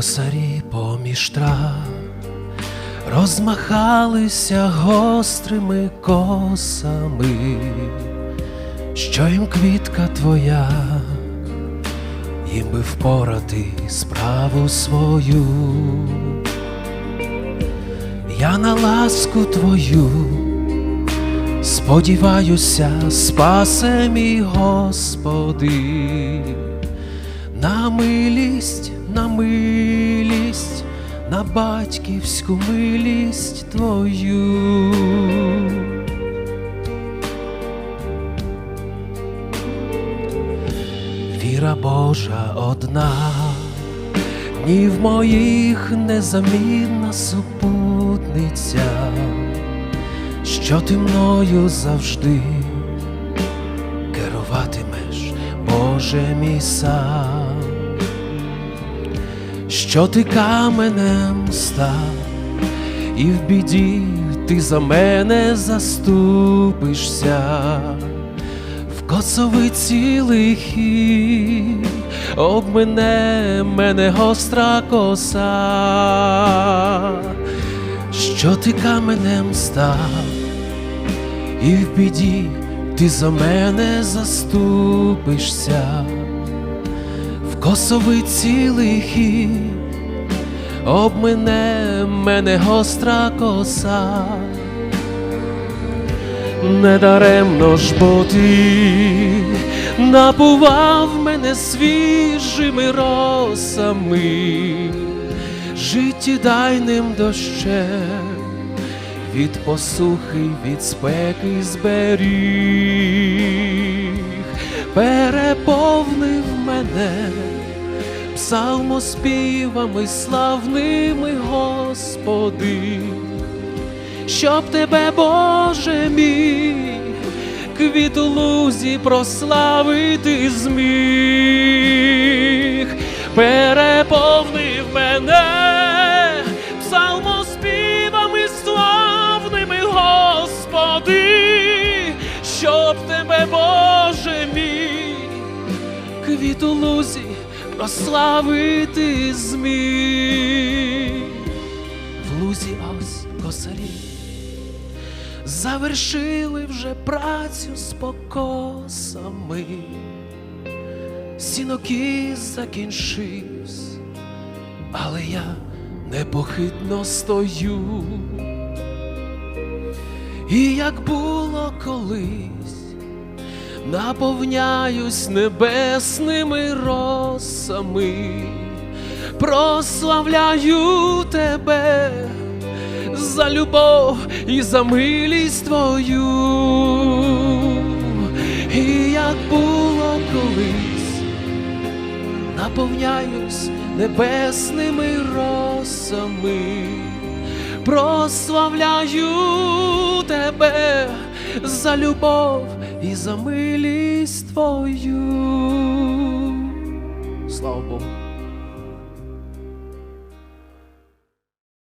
Косарі поміж трав розмахалися гострими косами, що їм квітка твоя, їм би впорати справу свою. Я на ласку твою сподіваюся, спасе мій Господи, на милість, на милість, на батьківську милість Твою. Віра Божа одна, днів моїх незамінна супутниця, що ти мною завжди керуватимеш, Боже мій сам, що ти каменем став, і в біді ти за мене заступишся. В косовиці лихі, обмине мене гостра коса, що ти каменем став, і в біді ти за мене заступишся, косовиці лихі, обмине мене гостра коса. Недаремно ж бо ти напував мене свіжими росами, життєдайним дощем, від посухи, від спеки зберіг, переповнив мене псалмоспівами славними, Господи щоб тебе, Боже мій, квіту лузі прославити зміг, переповнив мене щоб тебе, Боже мій, квіту лузі прославити зміг. В лузі ось косарі. Завершили вже працю з покосами, сінокіс закінчився, але я непохитно стою, і як було колись, наповняюсь небесними росами, прославляю тебе за любов і за милість твою, і як було колись, наповняюсь небесними росами, прославляю тебе за любов і за милість твою. Слава Богу.